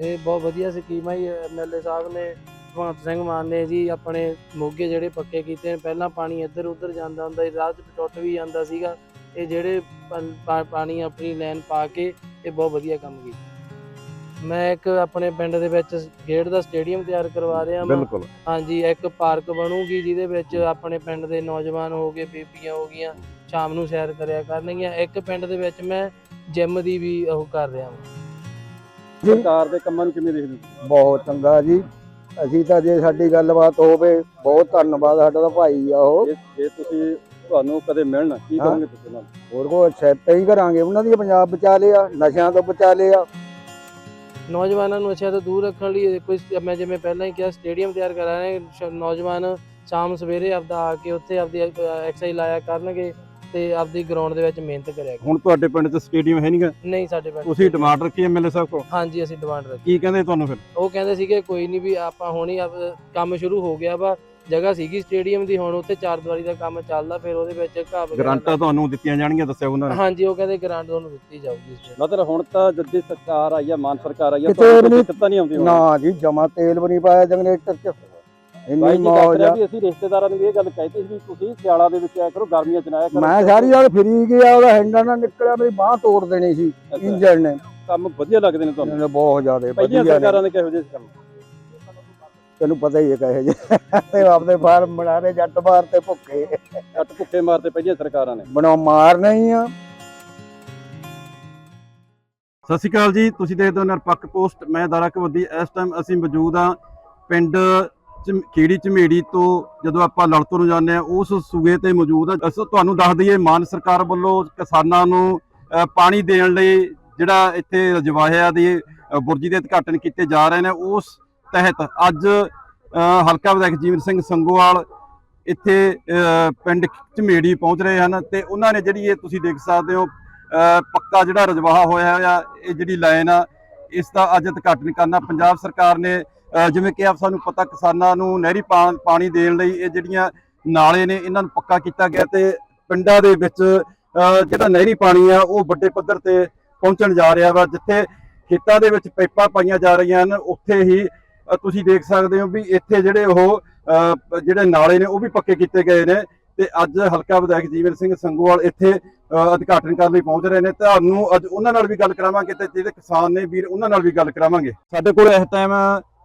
ਇਹ ਬਹੁਤ ਵਧੀਆ ਸਕੀਮ ਹੈ ਐਮਐਲਏ ਸਾਹਿਬ ਨੇ ਭਗਵੰਤ ਸਿੰਘ ਮਾਨ ਨੇ ਜੀ ਆਪਣੇ ਮੋਗੇ ਜਿਹੜੇ ਪੱਕੇ ਕੀਤੇ ਨੇ ਪਹਿਲਾਂ ਪਾਣੀ ਇੱਧਰ ਉੱਧਰ ਜਾਂਦਾ ਹੁੰਦਾ ਸੀ ਰਾਹ 'ਚ ਟੁੱਟ ਵੀ ਜਾਂਦਾ ਸੀਗਾ ਇਹ ਜਿਹੜੇ ਪਾਣੀ ਆਪਣੀ ਲਾਈਨ ਪਾ ਕੇ ਇਹ ਬਹੁਤ ਵਧੀਆ ਕੰਮ ਕੀਤਾ। ਮੈਂ ਇੱਕ ਆਪਣੇ ਪਿੰਡ ਦੇ ਵਿੱਚ ਖੇਡ ਦਾ ਸਟੇਡੀਅਮ ਤਿਆਰ ਕਰਵਾ ਰਿਹਾ ਹਾਂ ਬਿਲਕੁਲ। ਹਾਂਜੀ ਇੱਕ ਪਾਰਕ ਬਣੂਗੀ ਜਿਹਦੇ ਵਿੱਚ ਆਪਣੇ ਪਿੰਡ ਦੇ ਨੌਜਵਾਨ ਹੋ ਗਏ ਬੀਬੀਆਂ ਹੋ ਗਈਆਂ ਸ਼ਾਮ ਨੂੰ ਸੈਰ ਕਰਿਆ ਕਰਨਗੀਆਂ। ਇੱਕ ਪਿੰਡ ਦੇ ਵਿੱਚ ਮੈਂ ਜਿਮ ਦੀ ਵੀ ਉਹ ਕਰ ਰਿਹਾ ਹਾਂ ਸਰਕਾਰ ਦੇ ਕੰਮਾਂ ਨੂੰ ਕਿਵੇਂ ਦੇਖਦੇ ਹੋ? ਬਹੁਤ ਚੰਗਾ ਜੀ। ਅਸੀਂ ਤਾਂ ਜੇ ਸਾਡੀ ਗੱਲਬਾਤ ਹੋਵੇ ਬਹੁਤ ਧੰਨਵਾਦ ਸਾਡਾ ਤਾਂ ਭਾਈ ਆ ਉਹ। ਜੇ ਜੇ ਤੁਸੀਂ ਤੁਹਾਨੂੰ ਕਦੇ ਮਿਲਣ ਕੀ ਹਾਂ। ਕਰੋਗੇ ਤੁਸੀਂ ਨਾਲ ਹੋਰ ਕੋ ਸੈਟ ਹੀ ਕਰਾਂਗੇ। ਉਹਨਾਂ ਦੀ ਪੰਜਾਬ ਬਚਾ ਲਿਆ ਨਸ਼ਿਆਂ ਤੋਂ ਬਚਾ ਲਿਆ। ਨੌਜਵਾਨਾਂ ਨੂੰ ਅੱਛਾ ਤੋਂ ਦੂਰ ਰੱਖਣ ਲਈ ਕੋਈ ਮੈਂ ਜਿਵੇਂ ਪਹਿਲਾਂ ਹੀ ਕਿਹਾ ਸਟੇਡੀਅਮ ਤਿਆਰ ਕਰਾ ਰਹੇ ਹਾਂ। ਸ਼- ਨੌਜਵਾਨ ਸ਼ਾਮ ਸਵੇਰੇ ਆਪਦਾ ਆ ਕੇ ਉੱਥੇ ਆਪਦੀ ਐਕਸਰਸਾਈਜ਼ ਲਾਇਆ ਕਰਨਗੇ। ਤੇ ਆਪਦੀ ਗਰਾਊਂਡ ਦੇ ਵਿੱਚ ਮਿਹਨਤ ਕਰਿਆ। ਹੁਣ ਤੁਹਾਡੇ ਪਿੰਡ 'ਚ ਸਟੇਡੀਅਮ ਹੈ ਨਹੀਂਗਾ ਨਹੀਂ ਸਾਡੇ ਪਿੰਡ ਤੁਸੀਂ ਡਿਮਾਂਡ ਰੱਖੀ ਐਮਐਲਏ ਸਾਹਿਬ ਕੋਲ? ਹਾਂਜੀ ਅਸੀਂ ਡਿਮਾਂਡ ਰੱਖੀ। ਕੀ ਕਹਿੰਦੇ ਤੁਹਾਨੂੰ ਫਿਰ? ਉਹ ਕਹਿੰਦੇ ਸੀਗੇ ਕੋਈ ਨਹੀਂ ਵੀ ਆਪਾਂ ਹੁਣੀ ਆਪ- ਕੰਮ ਸ਼ੁਰੂ ਹੋ ਗਿਆ ਵਾ ਜਗ੍ਹਾ ਸੀਗੀ ਸਟੇਡੀਅਮ ਦੀ ਹੁਣ ਉੱਥੇ ਚਾਰ ਦੀਵਾਰੀ ਦਾ ਕੰਮ ਚੱਲਦਾ ਫਿਰ ਉਹਦੇ ਵਿੱਚ ਘਾਹ ਵਗੈਰਾ ਗਰੰਟਾਂ ਤੁਹਾਨੂੰ ਦਿੱਤੀਆਂ ਜਾਣਗੀਆਂ ਦੱਸਿਆ ਉਹਨਾਂ ਨੇ? ਹਾਂਜੀ ਉਹ ਕਹਿੰਦੇ ਗ੍ਰਾਂਟ ਤੁਹਾਨੂੰ ਦਿੱਤੀ ਜਾਊਗੀ। ਮਤਲਬ ਹੁਣ ਤਾਂ ਜੱਦੀ ਸਰਕਾਰ ਆਈ ਆ ਮਾਨ ਸਰਕਾਰ ਆਈ ਆ ਕਿਤੇ ਤੁਹਾਨੂੰ ਦਿੱਕਤ ਤਾਂ ਨਹੀਂ ਆਉਂਦੀ ਨਾ ਜੀ ਜਮਾ ਤੇਲ ਵੀ ਨਹੀਂ ਪਾਇਆ ਜਨਰੇਟਰ 'ਚ। ਇੰਨੀ ਮੌਜ ਆ। ਵੀ ਅਸੀਂ ਰਿਸ਼ਤੇਦਾਰਾਂ ਨੂੰ ਵੀ ਇਹ ਗੱਲ ਕਹਿਤੀ ਸੀ ਵੀ ਤੁਸੀਂ ਸਿਆਲਾਂ ਦੇ ਵਿੱਚ ਆਇਆ ਕਰੋ ਗਰਮੀਆਂ ਚ ਨਾ ਆਇਆ ਕਰੋ। ਮੈਂ ਸਾਰੀ ਰਾਤ ਫਰੀ ਗਿਆ ਉਹਦਾ ਹੈਂਡਲ ਨਾਲ ਨਿਕਲਿਆ ਮੇਰੀ ਬਾਹ ਤੋੜ ਦੇਣੀ ਸੀ ਇੰਜਣ ਨੇ। ਕੰਮ ਵਧੀਆ ਲੱਗਦੇ ਨੇ ਤੁਹਾਨੂੰ? ਬਹੁਤ ਜ਼ਿਆਦਾ ਵਧੀਆ ਨੇ। ਸਰਕਾਰਾਂ ਨੇ ਕਿਹੋ ਜਿਹੇ ਕੰਮ? ਤੈਨੂੰ ਪਤਾ ਹੀ ਹੈ ਕਹੇ ਜੇ ਤੇ ਆਪਦੇ ਫਾਰਮ ਬਣਾ ਰਹੇ ਜੱਟ ਬਾਹਰ ਤੇ ਭੁੱਖੇ। ਅੱਟ ਭੁੱਖੇ ਮਾਰਤੇ ਪਹਿਲੀਆਂ ਸਰਕਾਰਾਂ ਨੇ। ਬਣਾ ਮਾਰ ਨਹੀਂ ਆ। ਸਤਿ ਸ਼੍ਰੀ ਅਕਾਲ ਜੀ ਤੁਸੀਂ ਦੇਖਦੇ ਹੋ ਨਿਰਪੱਖ ਪੋਸਟ। ਮੈਂ ਦਾਰਾ ਕਵੱਦੀ ਇਸ ਟਾਈਮ ਅਸੀਂ ਮੌਜੂਦ ਹਾਂ ਪਿੰਡ ਝਮ- ਖੇੜੀ ਝਮੇੜੀ ਤੋਂ ਜਦੋਂ ਆਪਾਂ ਲੜਤੋਂ ਨੂੰ ਜਾਂਦੇ ਆ ਉਸ ਸੂਏ ਤੇ ਮੌਜੂਦ ਆ ਅਸੀਂ ਤੁਹਾਨੂੰ ਦੱਸ ਦਈਏ, ਮਾਨ ਸਰਕਾਰ ਵੱਲੋਂ ਕਿਸਾਨਾਂ ਨੂੰ ਪਾਣੀ ਦੇਣ ਲਈ ਜਿਹੜਾ ਇੱਥੇ ਰਜਵਾਹਿਆ ਦੀ ਬੁਰਜੀ ਦੇ ਉਦਘਾਟਨ ਕੀਤੇ ਜਾ ਰਹੇ ਨੇ, ਉਸ ਤਹਿਤ ਅੱਜ ਹਲਕਾ ਵਿਧਾਇਕ ਜੀਵਨ ਸਿੰਘ ਸੰਗੋਵਾਲ ਇੱਥੇ ਪਿੰਡ ਝਮੇੜੀ ਪਹੁੰਚ ਰਹੇ ਹਨ ਤੇ ਉਹਨਾਂ ਨੇ ਜਿਹੜੀ ਇਹ ਤੁਸੀਂ ਦੇਖ ਸਕਦੇ ਹੋ ਪੱਕਾ ਜਿਹੜਾ ਰਜਵਾਹਾ ਹੋਇਆ ਆ, ਇਹ ਜਿਹੜੀ ਲਾਈਨ ਆ, ਇਸ ਦਾ ਅੱਜ ਉਦਘਾਟਨ ਕਰਨਾ ਪੰਜਾਬ ਸਰਕਾਰ ਨੇ ਜਿਵੇਂ ਕਿ ਆਪ ਸਾਨੂੰ ਪਤਾ ਕਿਸਾਨਾਂ ਨੂੰ ਨਹਿਰੀ ਪਾਣੀ ਦੇਣ ਲਈ ਇਹ ਜਿਹੜੀਆਂ ਨਾਲੇ ਨੇ ਇਹਨਾਂ ਨੂੰ ਪੱਕਾ ਕੀਤਾ ਗਿਆ ਤੇ ਪਿੰਡਾਂ ਦੇ ਵਿੱਚ ਜਿਹੜਾ ਨਹਿਰੀ ਪਾਣੀ ਆ ਉਹ ਵੱਡੇ ਪੱਧਰ ਤੇ ਪਹੁੰਚਣ ਜਾ ਰਿਹਾ ਵਾ ਜਿੱਥੇ ਖੇਤਾਂ ਦੇ ਵਿੱਚ ਪਾਈਪਾਂ ਪਾਈਆਂ ਜਾ ਰਹੀਆਂ ਹਨ ਉੱਥੇ ਹੀ ਤੁਸੀਂ ਦੇਖ ਸਕਦੇ ਹੋ ਵੀ ਇੱਥੇ ਜਿਹੜੇ ਉਹ ਜਿਹੜੇ ਨਾਲੇ ਨੇ ਉਹ ਵੀ ਪੱਕੇ ਕੀਤੇ ਗਏ ਨੇ ਤੇ ਅੱਜ ਹਲਕਾ ਵਿਧਾਇਕ ਜੀਵਨ ਸਿੰਘ ਸੰਗੋਵਾਲ ਇੱਥੇ ਅ, ਉਦਘਾਟਨ ਕਰਨ ਲਈ ਪਹੁੰਚ ਰਹੇ ਨੇ। ਤੁਹਾਨੂੰ ਅੱਜ ਉਹਨਾਂ ਨਾਲ ਵੀ ਗੱਲ ਕਰਾਵਾਂਗੇ ਤੇ ਜਿਹੜੇ ਕਿਸਾਨ ਨੇ ਵੀਰ ਉਹਨਾਂ ਨਾਲ ਵੀ ਗੱਲ ਕਰਾਵਾਂਗੇ। ਸਾਡੇ ਕੋਲ ਇਸ ਟਾਈਮ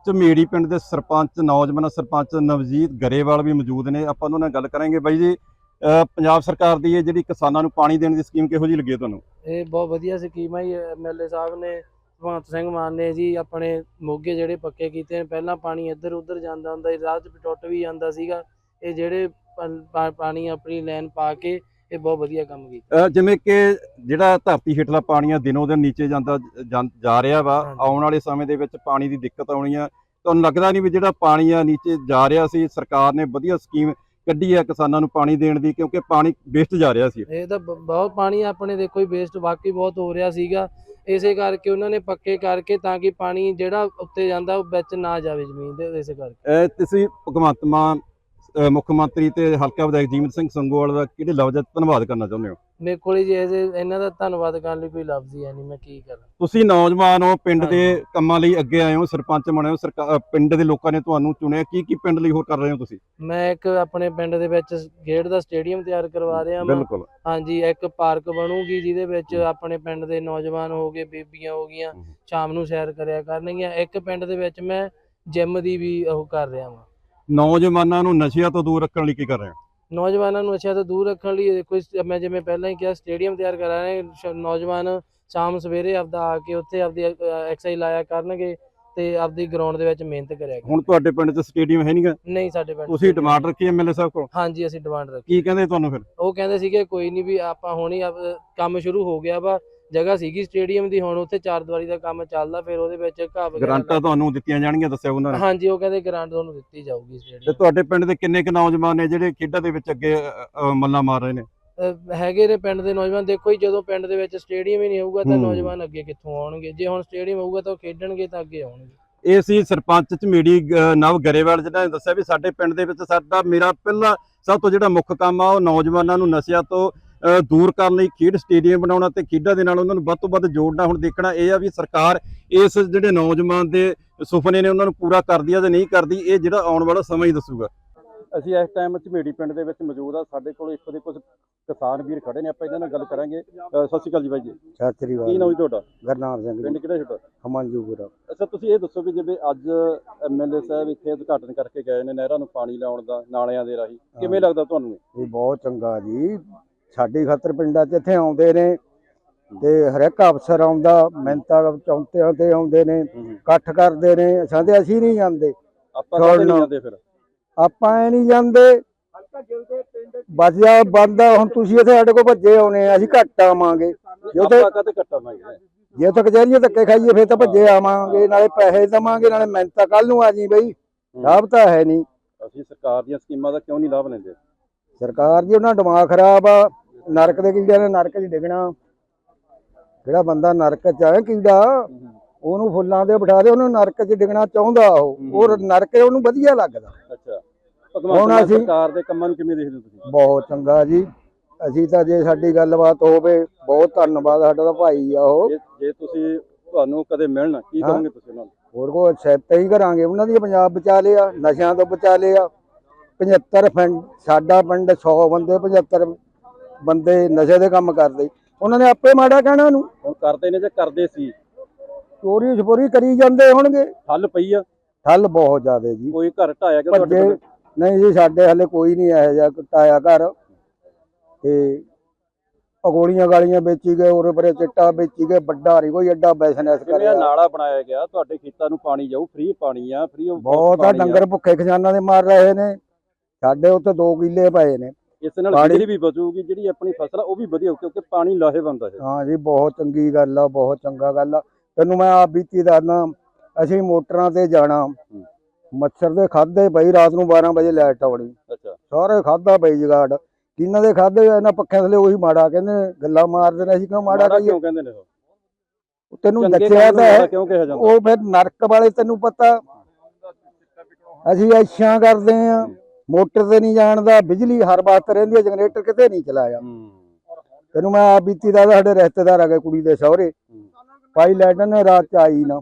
ਝਮੇੜੀ ਪਿੰਡ ਦੇ ਸਰਪੰਚ, ਨੌਜਵਾਨ ਸਰਪੰਚ ਨਵਜੀਤ ਗਰੇਵਾਲ ਵੀ ਮੌਜੂਦ ਨੇ। ਆਪਾਂ ਉਹਨਾਂ ਨਾਲ ਗੱਲ ਕਰਾਂਗੇ। ਬਾਈ ਜੀ ਪੰਜਾਬ ਸਰਕਾਰ ਦੀ ਇਹ ਜਿਹੜੀ ਕਿਸਾਨਾਂ ਨੂੰ ਪਾਣੀ ਦੇਣ ਦੀ ਸਕੀਮ ਕਿਹੋ ਜਿਹੀ ਲੱਗੀ ਤੁਹਾਨੂੰ? ਇਹ ਬਹੁਤ ਵਧੀਆ ਸਕੀਮ ਹੈ ਐਮਐਲਏ ਸਾਹਿਬ ਨੇ, ਭਗਵੰਤ ਸਿੰਘ ਮਾਨ ਨੇ ਜੀ ਆਪਣੇ ਮੋਗੇ ਜਿਹੜੇ ਪੱਕੇ ਕੀਤੇ ਨੇ। ਪਹਿਲਾਂ ਪਾਣੀ ਇੱਧਰ ਉੱਧਰ ਜਾਂਦਾ ਹੁੰਦਾ ਸੀ, ਰਾਹ 'ਚ ਟੁੱਟ ਵੀ ਜਾਂਦਾ ਸੀਗਾ। ਇਹ ਜਿਹੜੇ ਪਾਣੀ ਆਪਣੀ ਲਾਈਨ ਪਾ ਕੇ ਇਹ ਬਹੁਤ ਵਧੀਆ ਕੰਮ ਕੀਤਾ। ਜਿਵੇਂ ਕਿ ਜਿਹੜਾ ਧਰਤੀ ਹੇਠਲਾ ਪਾਣੀ ਆ ਦਿਨੋਂ ਦਿਨ ਨੀਚੇ ਜਾਂਦਾ ਜਾਂ- ਜਾ ਰਿਹਾ ਵਾ ਹਾਂਜੀ। ਆਉਣ ਵਾਲੇ ਸਮੇਂ ਦੇ ਵਿੱਚ ਪਾਣੀ ਦੀ ਦਿੱਕਤ ਆਉਣੀ ਆ। ਤੁਹਾਨੂੰ ਲੱਗਦਾ ਨਹੀਂ ਵੀ ਜਿਹੜਾ ਪਾਣੀ ਆ ਨੀਚੇ ਜਾ ਰਿਹਾ ਸੀ ਸਰਕਾਰ ਨੇ ਵਧੀਆ ਸਕੀਮ ਕੱਢੀ ਆ ਕਿਸਾਨਾਂ ਨੂੰ ਪਾਣੀ ਦੇਣ ਦੀ ਕਿਉਂਕਿ ਪਾਣੀ ਵੇਸਟ ਜਾ ਰਿਹਾ ਸੀ। ਇਹ ਤਾਂ ਬ- ਬਹੁਤ ਪਾਣੀ ਆਪਣੇ ਦੇਖੋ ਹੀ ਵੇਸਟ ਵਾਕਈ ਬਹੁਤ ਹੋ ਰਿਹਾ ਸੀਗਾ। ਇਸੇ ਕਰਕੇ ਉਹਨਾਂ ਨੇ ਪੱਕੇ ਕਰਕੇ ਤਾਂ ਕਿ ਪਾਣੀ ਜਿਹੜਾ ਉੱਤੇ ਜਾਂਦਾ ਉਹ ਵਿੱਚ ਨਾ ਜਾਵੇ ਜ਼ਮੀਨ ਦੇ ਇਸੇ ਕਰਕੇ। ਅ, ਤੁਸੀਂ ਭਗਵੰਤ ਮਾਨ ਮੁੱਖ ਮੰਤਰੀ ਤੇ ਹਲਕਾ ਵਿਧਾਇਕ ਜੀਵਨ ਸਿੰਘ ਸੰਗੋਵਾਲ ਦਾ ਕਿਹੜੇ ਲਫ਼ਜ਼ਾਂ 'ਚ ਧੰਨਵਾਦ ਕਰਨਾ ਚਾਹੁੰਦੇ ਹੋ? ਮੇਰੇ ਕੋਲ ਜੇ ਇਹਨਾਂ ਦਾ ਧੰਨਵਾਦ ਕਰਨ ਲਈ ਕੋਈ ਲਫ਼ਜ਼ ਹੀ ਹੈ ਨਹੀਂ ਮੈਂ ਕੀ ਕਰਾਂ? ਤੁਸੀਂ ਨੌਜਵਾਨ ਹੋ ਪਿੰਡ ਦੇ। ਕੰਮਾਂ ਲਈ ਅੱਗੇ ਆਏ ਹੋ ਸਰਪੰਚ ਬਣੇ ਹੋ ਸਰਕਾਰ ਪਿੰਡ ਦੇ ਲੋਕਾਂ ਨੇ ਤੁਹਾਨੂੰ ਚੁਣਿਆ ਕੀ ਕੀ ਪਿੰਡ ਲਈ ਹੋਰ ਕਰ ਰਹੇ ਹੋ ਤੁਸੀਂ? ਮੈਂ ਇੱਕ ਆਪਣੇ ਪਿੰਡ ਦੇ ਵਿੱਚ ਖੇਡ ਦਾ ਸਟੇਡੀਅਮ ਤਿਆਰ ਕਰਵਾ ਰਿਹਾ ਹਾਂ ਬਿਲਕੁਲ। ਹਾਂਜੀ ਇੱਕ ਪਾਰਕ ਬਣੂਗੀ ਜਿਹਦੇ ਵਿੱਚ ਆਪਣੇ ਪਿੰਡ ਦੇ ਨੌਜਵਾਨ ਹੋ ਗਏ ਬੀਬੀਆਂ ਹੋ ਗਈਆਂ ਹਮ। ਸ਼ਾਮ ਨੂੰ ਸੈਰ ਕਰਿਆ ਕਰਨਗੀਆਂ। ਇੱਕ ਪਿੰਡ ਦੇ ਵਿੱਚ ਮੈਂ ਜਿਮ ਦੀ ਵੀ ਉਹ ਕਰ ਰਿਹਾ ਹਾਂ ਨੌਜਵਾਨਾਂ ਨੂੰ ਨਸ਼ਿਆਂ ਤੋਂ ਦੂਰ ਰੱਖਣ ਲਈ ਕੀ ਕਰ ਰਹੇ ਹੋ? ਨੌਜਵਾਨਾਂ ਨੂੰ ਅੱਛਾ ਤੋਂ ਦੂਰ ਰੱਖਣ ਲਈ ਦੇਖੋ ਇਸ- ਮੈਂ ਜਿਵੇਂ ਪਹਿਲਾਂ ਹੀ ਕਿਹਾ ਸਟੇਡੀਅਮ ਤਿਆਰ ਕਰਾ ਰਹੇ ਹਾਂ। ਸ਼- ਨੌਜਵਾਨ ਸ਼ਾਮ ਸਵੇਰੇ ਆਪਦਾ ਆ ਕੇ ਉੱਥੇ ਆਪਦੀ ਐਕਸਰਸਾਈਜ਼ ਲਾਇਆ ਕਰਨਗੇ ਤੇ ਆਪਦੀ ਗਰਾਊਂਡ ਦੇ ਵਿੱਚ ਮਿਹਨਤ ਕਰਿਆ ਹੁਣ ਤੁਹਾਡੇ ਪਿੰਡ 'ਚ ਸਟੇਡੀਅਮ ਹੈ ਨਹੀਂਗਾ? ਨਹੀਂ ਸਾਡੇ ਪਿੰਡ ਤੁਸੀਂ ਡਿਮਾਂਡ ਰੱਖੀ ਐਮਐਲਏ ਸਾਹਿਬ ਕੋਲ? ਹਾਂਜੀ ਅਸੀਂ ਡਿਮਾਂਡ ਰੱਖੀ ਕੀ ਕਹਿੰਦੇ ਤੁਹਾਨੂੰ ਫਿਰ? ਉਹ ਕਹਿੰਦੇ ਸੀਗੇ ਕੋਈ ਨਹੀਂ ਵੀ ਆਪਾਂ ਹੁਣੀ ਕੰਮ ਸ਼ੁਰੂ ਹੋ ਗਿਆ ਵਾ ਜਗ੍ਹਾ ਸੀਗੀ ਸਟੇਡੀਅਮ ਦੀ ਹੁਣ ਉੱਥੇ ਚਾਰ ਦੀਵਾਰੀ ਦਾ ਕੰਮ ਚੱਲਦਾ ਫਿਰ ਉਹਦੇ ਵਿੱਚ ਘਾਹ ਵਗੈਰਾ ਗਰੰਟਾਂ ਤੁਹਾਨੂੰ ਦਿੱਤੀਆਂ ਜਾਣਗੀਆਂ ਦੱਸਿਆ ਉਹਨਾਂ ਨੇ? ਹਾਂਜੀ ਉਹ ਕਹਿੰਦੇ ਗ੍ਰਾਂਟ ਤੁਹਾਨੂੰ ਦਿੱਤੀ ਜਾਊਗੀ ਤੇ ਸਟੇਡੀਅਮ ਤੁਹਾਡੇ ਪਿੰਡ ਦੇ ਕਿੰਨੇ ਕੁ ਨੌਜਵਾਨ ਨੇ ਜਿਹੜੇ ਖੇਡਾਂ ਦੇ ਵਿੱਚ ਅੱਗੇ ਅ, ਅ, ਮੱਲਾਂ ਮਾਰ ਰਹੇ ਨੇ? ਹੈਗੇ ਨੇ ਪਿੰਡ ਦੇ ਨੌਜਵਾਨ ਦੇਖੋ ਜੀ ਜਦੋਂ ਪਿੰਡ ਦੇ ਵਿੱਚ ਸਟੇਡੀਅਮ ਹੀ ਨਹੀਂ ਹੋਊਗਾ ਤਾਂ ਹੂੰ। ਨੌਜਵਾਨ ਅੱਗੇ ਕਿੱਥੋਂ ਆਉਣਗੇ? ਜੇ ਹੁਣ ਸਟੇਡੀਅਮ ਹੋਊਗਾ ਤਾਂ ਉਹ ਖੇਡਣਗੇ ਤਾਂ ਅੱਗੇ ਆਉਣਗੇ। ਇਹ ਸੀ ਸਰਪੰਚ ਝਮੇੜੀ ਅ, ਨਵ ਗਰੇਵਾਲ ਜਿਹਨਾਂ ਨੇ ਦੱਸਿਆ ਵੀ ਸਾਡੇ ਪਿੰਡ ਦੇ ਵਿੱਚ ਸਾਡਾ ਮੇਰਾ ਪਹਿਲਾ ਸਭ ਤੋਂ ਜਿਹੜਾ ਮੁੱਖ ਕੰਮ ਆ ਉਹ ਨੌਜਵਾਨਾਂ ਨੂੰ ਨਸ਼ਿਆਂ ਤੋਂ ਦੂਰ ਕਰਨ ਲਈ ਖੇਡ ਸਟੇਡੀਅਮ ਬਣਾਉਣਾ ਤੇ ਖੇਡਾਂ ਦੇ ਨਾਲ ਉਹਨਾਂ ਨੂੰ ਵੱਧ ਤੋਂ ਵੱਧ ਜੋੜਨਾ। ਹੁਣ ਦੇਖਣਾ ਇਹ ਆ ਵੀ ਸਰਕਾਰ ਇਸ ਜਿਹੜੇ ਨੌਜਵਾਨ ਦੇ ਸੁਪਨੇ ਨੇ ਉਹਨਾਂ ਨੂੰ ਪੂਰਾ ਕਰਦੀ ਆ ਜਾਂ ਨਹੀਂ ਕਰਦੀ ਇਹ ਜਿਹੜਾ ਆਉਣ ਵਾਲਾ ਸਮਾਂ ਹੀ ਦੱਸੂਗਾ। ਅਸੀਂ ਇਸ ਟਾਈਮ ਝਮੇੜੀ ਪਿੰਡ ਦੇ ਵਿੱਚ ਮੌਜੂਦ ਆ। ਸਾਡੇ ਕੋਲ ਇੱਥੋਂ ਦੇ ਕੁਝ ਕਿਸਾਨ ਵੀਰ ਖੜੇ ਨੇ ਆਪਾਂ ਇਹਨਾਂ ਨਾਲ ਗੱਲ ਕਰਾਂਗੇ। ਸਤਿ ਸ਼੍ਰੀ ਅਕਾਲ ਜੀ ਬਾਈ ਜੀ। ਸਤਿ ਸ੍ਰੀ ਕੀ ਨਾਮ ਜੀ ਤੁਹਾਡਾ? ਗਰਨਾਮ ਸਿੰਘ ਪਿੰਡ ਕਿਹੜਾ ਤੁਹਾਡਾ ਹਮਨਜੂਪੁਰ ਅੱਛਾ ਤੁਸੀਂ ਇਹ ਦੱਸੋ ਵੀ ਜਿਵੇਂ ਅੱਜ ਐਮਐਲਏ ਸਾਹਿਬ ਇੱਥੇ ਉਦਘਾਟਨ ਕਰਕੇ ਗਏ ਨੇ ਨਹਿਰਾਂ ਨੂੰ ਪਾਣੀ ਲਾਉਣ ਦਾ ਨਾਲਿਆਂ ਦੇ ਰਾਹੀਂ। ਕਿਵੇਂ ਲੱਗਦਾ ਤੁਹਾਨੂੰ ਇਹ ਬਹੁਤ ਚੰਗਾ ਜੀ। ਸਾਡੀ ਖਾਤਰ ਪਿੰਡਾਂ 'ਚ ਇੱਥੇ ਆਉਂਦੇ ਨੇ ਤੇ ਹਰ ਇੱਕ ਅਫਸਰ ਆਉਂਦਾ ਮਿਹਨਤਾਂ ਚੌਂਤਿਆਂ ਤੇ ਆਉਂਦੇ ਨੇ ਇਕੱਠ ਕਰਦੇ ਨੇ ਸਾਡੇ ਅਸੀਂ ਨਹੀਂ ਜਾਂਦੇ। ਆਪਾਂ ਨਹੀਂ। ਜਾਂਦੇ ਫਿਰ? ਆਪਾਂ ਐ ਨਹੀਂ ਜਾਂਦੇ। ਬਚਿਆ ਬੰਦਾ ਹੁਣ ਤੁਸੀਂ ਇੱਥੇ ਸਾਡੇ ਕੋਲ ਭੱਜੇ ਆਉਨੇ ਅਸੀਂ ਘੱਟ ਆਵਾਂਗੇ। ਜੇ ਤੇ ਜੇ ਤਾਂ ਕਚਹਿਰੀਆਂ ਧੱਕੇ ਖਾਈਏ ਫੇਰ ਤਾਂ ਭੱਜੇ ਆਵਾਂਗੇ ਨਾਲੇ ਪੈਸੇ ਦੇਵਾਂਗੇ ਨਾਲੇ ਮਿਹਨਤਾਂ ਕੱਲ ਨੂੰ ਆ ਜੀ ਬਈ। ਲਾਭ ਤਾਂ ਹੈ ਨਹੀਂ। ਅਸੀਂ ਸਰਕਾਰ ਦੀਆਂ ਸਕੀਮਾਂ ਦਾ ਕਿਉਂ ਨਹੀਂ ਲਾਭ ਲੈਂਦੇ? ਸਰਕਾਰ ਜੀ ਉਹਨਾਂ ਦਿਮਾਗ ਖਰਾਬ ਆ। ਨਰਕ ਦੇ ਕੀੜਿਆਂ ਨੇ ਨਰਕ 'ਚ ਡਿੱਗਣਾ। ਜਿਹੜਾ ਬੰਦਾ ਨਰਕ 'ਚ ਆ ਕੀੜਾ ਉਹਨੂੰ ਫੁੱਲਾਂ ਤੇ ਬਿਠਾ ਦੇ ਉਹਨੂੰ ਨਰਕ 'ਚ ਡਿੱਗਣਾ ਚਾਹੁੰਦਾ ਉਹ। ਉਹ ਨਰਕ ਉਹਨੂੰ ਵਧੀਆ ਲੱਗਦਾ। ਅੱਛਾ। ਹੁਣ ਅਸੀਂ- ਸਰਕਾਰ ਦੇ ਕੰਮਾਂ ਨੂੰ ਕਿਵੇਂ ਦੇਖਦੇ ਤੁਸੀਂ? ਬਹੁਤ ਚੰਗਾ ਜੀ। ਅਸੀਂ ਤਾਂ ਜੇ ਸਾਡੀ ਗੱਲਬਾਤ ਹੋਵੇ ਬਹੁਤ ਧੰਨਵਾਦ ਸਾਡਾ ਤਾਂ ਭਾਈ ਆ ਉਹ। ਜੇ ਤੁਸੀਂ ਤੁਹਾਨੂੰ ਕਦੇ ਮਿਲਣ ਕੀ ਹਾਂ। ਕਹੋਗੇ ਤੁਸੀਂ ਉਹਨਾਂ ਨੂੰ? ਹੋਰ ਕੋ ਐਕਸੈਪਟ ਹੀ ਕਰਾਂਗੇ। ਉਹਨਾਂ ਦੀ ਪੰਜਾਬ ਬਚਾ ਲਿਆ ਨਸ਼ਿਆਂ ਤੋਂ ਬਚਾ ਲਿਆ। 75 ਪਿੰਡ ਸਾਡਾ ਪਿੰਡ 100 ਬੰਦੇ 75 ਬੰਦੇ ਨਸ਼ੇ ਦੇ ਕੰਮ ਕਰਦੇ। ਉਹਨਾਂ ਨੇ ਆਪੇ ਮਾੜਾ ਕਹਿਣਾ ਨੂੰ ਹੁਣ ਕਰਦੇ ਨੇ ਜਾਂ ਕਰਦੇ ਸੀ? ਚੋਰੀ ਛਪੋਰੀ ਕਰੀ ਜਾਂਦੇ ਹੋਣਗੇ। ਹੱਲ ਪਈ ਆ? ਠੱਲ ਬਹੁਤ ਜ਼ਿਆਦੇ ਜੀ। ਕੋਈ ਘਰ ਢਾਇਆ ਕਿ ਤੁਹਾਡੇ ਭੱਜੇ? ਨਹੀਂ ਜੀ ਸਾਡੇ ਹਲੇ ਕੋਈ ਨਹੀਂ ਇਹੋ ਜਿਹਾ ਟਾਇਆ ਘਰ। ਤੇ ਅਗੋਲੀਆਂ ਗਾਲੀਆਂ ਵੇਚੀ ਗਏ ਉਰੇ ਪਰੇ ਚਿੱਟਾ ਵੇਚੀ ਗਏ ਵੱਡਾ ਨਹੀਂ ਕੋਈ ਐਡਾ ਬਿਜ਼ਨਸ ਜਿਵੇਂ ਕਰਿਆ। ਆਹ ਨਾਲਾ ਬਣਾਇਆ ਗਿਆ ਤੁਹਾਡੇ ਖੇਤਾਂ ਨੂੰ ਪਾਣੀ ਜਾਊ ਫ੍ਰੀ ਪਾਣੀ ਆ ਫ੍ਰੀ ਬਹੁਤ ਆ ਡੰਗਰ ਭੁੱਖੇ ਖਜ਼ਾਨਾਂ ਦੇ ਮਾਰ ਰਹੇ ਨੇ। ਸਾਡੇ ਉੱਤੇ 2 ਕਿੱਲੇ ਪਏ ਨੇ। ਇਸ ਨਾਲ ਪਾਣੀ- ਬਿਜਲੀ ਵੀ ਬਚੂਗੀ ਜਿਹੜੀ ਆਪਣੀ ਫਸਲ ਆ ਉਹ ਵੀ ਵਧੀਆ ਹੋਊ ਕਿਉਂਕਿ ਪਾਣੀ ਲਾਹੇਵੰਦ ਇਹ। ਹਾਂ ਜੀ ਬਹੁਤ ਚੰਗੀ ਗੱਲ ਆ ਬਹੁਤ ਚੰਗਾ ਗੱਲ ਆ। ਤੈਨੂੰ ਮੈਂ ਆਪ ਬੀਤੀ ਦੱਸਦਾ ਅਸੀਂ ਮੋਟਰਾਂ ਤੇ ਜਾਣਾ। ਮੱਛਰ ਦੇ ਖਾਦੇ ਪਈ ਰਾਤ ਨੂੰ 12 ਵਜੇ ਲਾਈਟ ਆਉਣੀ। ਅੱਛਾ। ਸਾਰੇ ਖਾਦਾ ਪਈ ਜਗਾੜ। ਕਿੰਨਾਂ ਦੇ ਖਾਦੇ ਇਹਨਾਂ ਪੱਖਿਆਂ ਥਲੇ ਉਹੀ ਮਾੜਾ ਕਹਿੰਦੇ ਨੇ ਗੱਲਾਂ ਮਾਰਦੇ ਨੇ ਅਸੀਂ ਕਿਉਂ ਮਾੜਾ ਕਹੀਏ ਕਿਉਂ ਕਹਿੰਦੇ ਨੇ ਉਹ? ਤੈਨੂੰ ਚੰਗੇ ਦੱਸਿਆ ਕੰਮ ਨੂੰ ਤਾਂ ਮਾੜਾ ਹੈ ਕਿਉਂ ਕਿਹਾ ਜਾਂਦਾ? ਉਹ ਫਿਰ ਨਰਕ ਵਾਲੇ ਤੈਨੂੰ ਪਤਾ। ਅਸੀਂ ਐਸ਼ਾਂ ਕਰਦੇ ਆ। ਮੋਟਰ ਤੇ ਨਹੀਂ ਜਾਣਦਾ ਬਿਜਲੀ ਹਰ ਵਕਤ ਰਹਿੰਦੀ ਹੈ ਜਨਰੇਟਰ ਕਿਤੇ ਨਹੀਂ ਚਲਾਇਆ। ਤੈਨੂੰ ਮੈਂ ਆਪ ਬੀਤੀ ਦਾ ਸਾਡੇ ਰਿਸ਼ਤੇਦਾਰ ਆ ਗਏ ਕੁੜੀ ਦੇ ਸਹੁਰੇ। ਪਾਈ ਲੈਟਨ ਨੇ ਰਾਤ ਚ ਆਈ ਨਾ।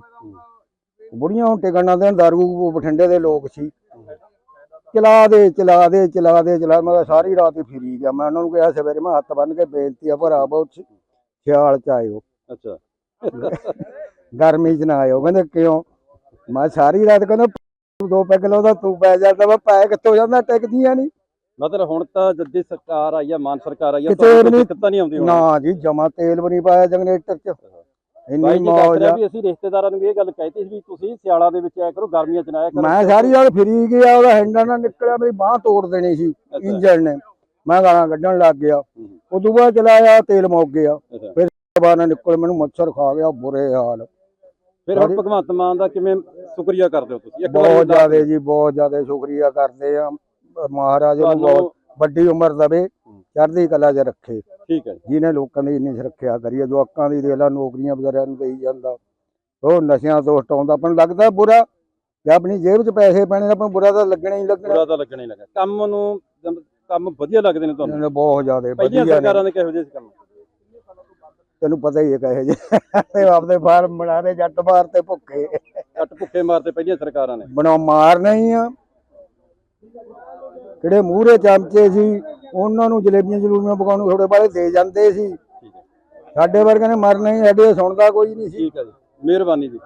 ਬੁੜੀਆਂ ਹੁਣ ਟਿਕਣਾ ਦੇ ਦਾਰੂ ਬਠਿੰਡੇ ਦੇ ਲੋਕ ਸੀ। ਚਲਾ ਦੇ ਚਲਾ ਦੇ ਚਲਾ ਦੇ ਚਲਾ ਮੈਂ ਸਾਰੀ ਰਾਤ ਹੀ ਫਿਰੀ ਗਿਆ। ਮੈਂ ਉਹਨਾਂ ਨੂੰ ਕਿਹਾ ਸਵੇਰੇ ਮੈਂ ਹੱਥ ਬੰਨ ਕੇ ਬੇਨਤੀ ਆ ਭਰਾ ਬਹੁਤ ਖਿਆਲ ਚ ਆਇਓ। ਅੱਛਾ। ਗਰਮੀ ਚ ਨਾ ਆਇਓ। ਕਹਿੰਦੇ ਕਿਉਂ? ਮੈਂ ਸਾਰੀ ਰਾਤ ਕਹਿੰਦਾ ਤੂੰ ਦੋ ਪੈਗ ਲਾਉਂਦਾ ਤੂੰ ਪੈ ਜਾਂਦਾ ਮੈਂ ਪੈ ਕਿੱਥੋਂ ਜਾਂਦਾ ਟਿਕਦੀਆਂ ਨਹੀਂ। ਮਤਲਬ ਹੁਣ ਤਾਂ ਜੱਦੀ ਸਰਕਾਰ ਆਈ ਆ ਮਾਨ ਸਰਕਾਰ ਆਈ ਆ ਕਿਤੇ ਵੀ ਨਹੀਂ- ਦਿੱਕਤਾਂ ਨਹੀਂ ਆਉਂਦੀ ਹੁਣ? ਨਾ ਜੀ ਜਮਾ ਤੇਲ ਵੀ ਨਹੀਂ ਪਾਇਆ ਜਨਰੇਟਰ ਚ। ਬਾਈ ਇੰਨੀ ਜੀ ਮੌਜ ਆ ਵੀ ਅਸੀਂ ਰਿਸ਼ਤੇਦਾਰਾਂ ਨੂੰ ਵੀ ਇਹ ਗੱਲ ਕਹਿਤੀ ਸੀ ਵੀ ਤੁਸੀਂ ਸਿਆਲਾਂ ਦੇ ਵਿੱਚ ਆਇਆ ਕਰੋ ਗਰਮੀਆਂ ਚ ਨਾ ਆਇਆ ਕਰੋ। ਮੈਂ ਸਾਰੀ ਰਾਤ ਫਿਰੀ ਗਿਆ ਉਹਦਾ ਹੈਂਡਲ ਨਾਲ ਨਿਕਲਿਆ ਮੇਰੀ ਬਾਹ ਤੋੜ ਦੇਣੀ ਸੀ ਅੱਛਾ। ਇੰਜਣ ਨੇ। ਮੈਂ ਗਾਲਾਂ ਕੱਢਣ ਲੱਗ ਗਿਆ। ਉਦੋਂ ਬਾਅਦ ਚਲਾਇਆ ਤੇਲ ਮੁੱਕ ਗਿਆ। ਅੱਛਾ। ਬਾਹਰ ਨਾਲ ਨਿਕਲ ਮੈਨੂੰ ਮੱਛਰ ਖਾ ਗਿਆ ਬੁਰੇ ਹਾਲ। ਫਿਰ ਹੁਣ ਭਗਵੰਤ ਮਾਨ ਦਾ ਕਿਵੇਂ ਸ਼ੁਕਰੀਆ ਕਰਦੇ ਹੋ ਤੁਸੀਂ? ਬਹੁਤ ਜ਼ਿਆਦਾ ਜੀ ਬਹੁਤ ਜ਼ਿਆਦਾ ਸ਼ੁਕਰੀਆ ਕਰਦੇ ਆ। ਮਹਾਰਾਜ ਨੂੰ ਬਹੁਤ ਵੱਡੀ ਉਮਰ ਦਵੇ ਚੜ੍ਹਦੀ ਕਲਾ 'ਚ ਰੱਖੇ। ਠੀਕ ਹੈ ਜੀ। ਜਿਹਨੇ ਲੋਕਾਂ ਦੀ ਇੰਨੀ ਸੁਰੱਖਿਆ ਕਰੀ ਹੈ ਜੋ ਅੱਕਾਂ ਦੀ ਦੇਲਾ ਨੌਕਰੀਆਂ ਵਿਚਾਰਿਆਂ ਨੂੰ ਦੇਈ ਜਾਂਦਾ। ਉਹ ਨਸ਼ਿਆਂ ਤੋਂ ਹਟਾਉਂਦਾ ਨੂੰ ਲੱਗਦਾ ਬੁਰਾ। ਜੇ ਆਪਣੀ ਜੇਬ 'ਚ ਪੈਸੇ ਪੈਣੇ ਆਪਾਂ ਬੁਰਾ ਤਾਂ ਲੱਗਣਾ ਹੀ ਲੱਗਣਾ। ਬੁਰਾ ਤਾਂ ਲੱਗਣਾ ਹੀ ਲੱਗਾ ਕੰਮ ਨੂੰ ਕੰਮ ਵਧੀਆ ਲੱਗਦੇ ਨੇ ਤੁਹਾਨੂੰ? ਬਹੁਤ ਜ਼ਿਆਦਾ ਵਧੀਆ ਨੇ। ਸਰਕਾਰਾਂ ਦੇ ਕਿਹੋ ਜਿਹੇ ਸੀ ਕੰਮ? ਤੈਨੂੰ ਪਤਾ ਹੀ ਹੈ ਕਹੇ ਜੇ ਤੇ ਆਪਦੇ ਬਣਾ ਦੇ ਜੱਟ ਬਾਹਰ ਤੇ ਭੁੱਖੇ। ਕੱਟ ਭੁੱਖੇ ਮਾਰਤੇ ਪਹਿਲੀਆਂ ਸਰਕਾਰਾਂ ਨੇ। ਬਣਾ ਮਾਰ ਨਹੀਂ ਆ। ਕਿਹੜੇ ਮੂਹਰੇ ਚਮਚੇ ਸੀ ਉਹਨਾਂ ਨੂੰ ਜਲੇਬੀਆਂ ਜਲੂਬੀਆਂ ਪਕਾਉਣ ਨੂੰ ਥੋੜੇ ਬਾਲੇ ਦੇ ਜਾਂਦੇ ਸੀ। ਹੈ। ਸਾਡੇ ਵਰਗੇ ਨੇ ਮਰਨਾ ਹੀ ਸਾਡੇ ਸੁਣਦਾ ਕੋਈ ਨਹੀਂ ਸੀ। ਠੀਕ ਹੈ ਜੀ। ਮਿਹਰਬਾਨੀ ਜੀ।